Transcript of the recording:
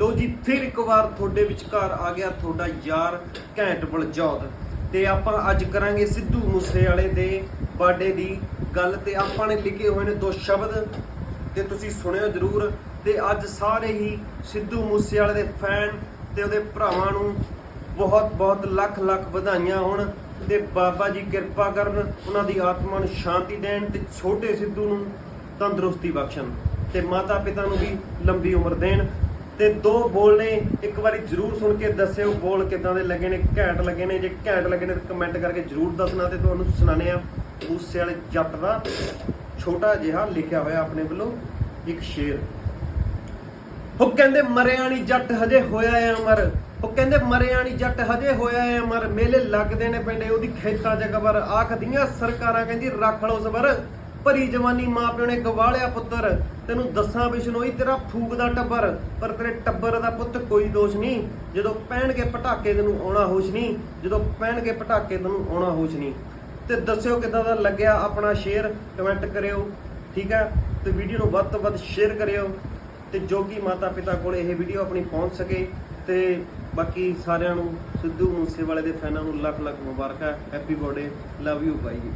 ਲੋ ਜੀ, ਫਿਰ ਇੱਕ ਵਾਰ ਤੁਹਾਡੇ ਵਿਚਕਾਰ ਆ ਗਿਆ ਤੁਹਾਡਾ ਯਾਰ ਘੈਂਟ ਬਲਜੌਤ। ਤੇ ਆਪਾਂ ਅੱਜ ਕਰਾਂਗੇ ਸਿੱਧੂ ਮੂਸੇ ਵਾਲੇ ਦੇ ਬਰਥਡੇ ਦੀ ਗੱਲ ਤੇ ਆਪਾਂ ਨੇ ਲਿਖੇ ਹੋਏ ਨੇ ਦੋ ਸ਼ਬਦ ਤੇ ਤੁਸੀਂ ਸੁਣਿਓ ਜਰੂਰ। ਤੇ ਅੱਜ ਸਾਰੇ ਹੀ ਸਿੱਧੂ ਮੂਸੇ ਵਾਲੇ ਦੇ ਫੈਨ ਤੇ ਉਹਦੇ ਭਰਾਵਾਂ ਨੂੰ ਬਹੁਤ ਬਹੁਤ ਲੱਖ ਲੱਖ ਵਧਾਈਆਂ ਹੋਣ। ਤੇ ਬਾਬਾ ਜੀ ਕਿਰਪਾ ਕਰਨ ਉਹਨਾਂ ਦੀ ਆਤਮਾ ਨੂੰ ਸ਼ਾਂਤੀ ਦੇਣ ਤੇ ਛੋਟੇ ਸਿੱਧੂ ਨੂੰ ਤੰਦਰੁਸਤੀ ਬਖਸ਼ਣ। ਤੇ ਮਾਤਾ ਪਿਤਾ ਨੂੰ ਵੀ ਲੰਬੀ ਉਮਰ ਦੇਣ। ਤੇ ਦੋ ਬੋਲ ਨੇ, ਇੱਕ ਵਾਰੀ ਜਰੂਰ ਸੁਣ ਕੇ ਦੱਸਿਓ ਬੋਲ ਕਿਦਾਂ ਦੇ ਲੱਗੇ ਨੇ, ਘੈਂਟ ਲੱਗੇ ਨੇ, ਜੇ ਘੈਂਟ ਲੱਗੇ ਨੇ ਤਾਂ ਕਮੈਂਟ ਕਰਕੇ ਜਰੂਰ ਦੱਸਣਾ ਤੇ ਤੁਹਾਨੂੰ ਸੁਣਾਣੇ ਆ ਮੂਸੇ ਵਾਲੇ ਜੱਟ ਦਾ ਛੋਟਾ ਜਿਹਾ ਲਿਖਿਆ ਹੋਇਆ ਆਪਣੇ ਵੱਲੋਂ ਇੱਕ ਸ਼ੇਰ। ਉਹ ਕਹਿੰਦੇ ਮਰਿਆ ਨੀ ਜੱਟ ਹਜੇ ਹੋਇਆ ਏ ਅਮਰ। ਉਹ ਕਹਿੰਦੇ ਮਰਿਆ ਨੀ ਜੱਟ ਹਜੇ ਹੋਇਆ ਏ ਅਮਰ। ਮੇਲੇ ਲੱਗਦੇ ਨੇ ਪਿੰਡੇ, ਉਹਦੀ ਖੇਤਾਂ 'ਚ ਕਬਰ ਆਖਦੀਆਂ ਸਰਕਾਰਾਂ ਕਹਿੰਦੀ, ਰੱਖ ਲਓ ਸਬਰ। ਭਰੀ ਜਵਾਨੀ ਮਾਂ ਪਿਓ ਨੇ ਗਵਾਲਿਆ ਪੁੱਤਰ। ਤੈਨੂੰ ਦੱਸਾਂ ਬਿਸ਼ਨੋਈ ਤੇਰਾ ਫੂਕ ਦਾ ਟੱਬਰ। ਪਰ ਤੇਰੇ ਟੱਬਰ ਦਾ ਪੁੱਤ ਕੋਈ ਦੋਸ਼ ਨਹੀਂ। ਜਦੋਂ ਪਹਿਣਗੇ ਪਟਾਕੇ ਤੈਨੂੰ ਆਉਣਾ ਹੋਸ਼ ਨਹੀਂ। ਜਦੋਂ ਪਹਿਣਗੇ ਪਟਾਕੇ ਤੈਨੂੰ ਆਉਣਾ ਹੋਸ਼ ਨਹੀਂ। ਤੇ ਦੱਸਿਓ ਕਿਦਾਂ ਦਾ ਲੱਗਿਆ ਆਪਣਾ ਸ਼ੇਅਰ? ਕਮੈਂਟ ਕਰਿਓ, ਠੀਕ ਹੈ? ਤੇ ਵੀਡੀਓ ਨੂੰ ਵੱਧ ਤੋਂ ਵੱਧ ਸ਼ੇਅਰ ਕਰਿਓ। ਤੇ ਜੋ ਕਿ ਮਾਤਾ ਪਿਤਾ ਕੋਲ ਇਹ ਵੀਡੀਓ ਆਪਣੀ ਪਹੁੰਚ ਸਕੇ। ਤੇ ਬਾਕੀ ਸਾਰਿਆਂ ਨੂੰ ਸਿੱਧੂ ਮੂਸੇਵਾਲੇ ਦੇ ਫੈਨਾਂ ਨੂੰ ਲੱਖ ਲੱਖ ਮੁਬਾਰਕਾਂ। ਹੈਪੀ ਬਰਥਡੇ ਲਵ ਯੂ ਬਾਈ ਜੀ